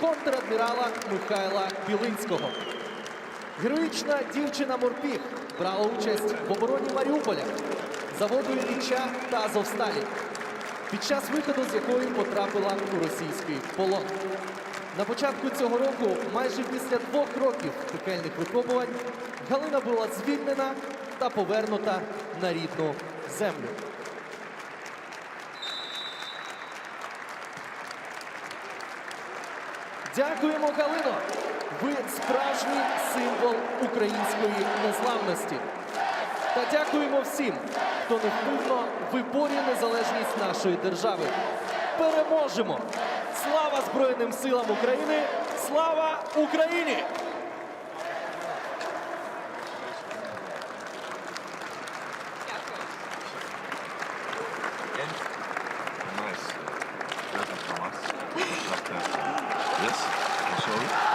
контрадмірала Михайла Білинського. Героїчна дівчина Морпіг брала участь в обороні Маріуполя, заводу Ілліча та Азовсталі, під час виходу з якої потрапила у російський полон. На початку цього року, майже після двох років пекельних випробувань, Галина була звільнена та повернута на рідну землю. Дякуємо, Галино! Ви справжній символ української незламності. Та дякуємо всім, хто невпинно виборює незалежність нашої держави. Переможемо! Слава Збройним силам України! Слава Україні! Yes, I'm sorry.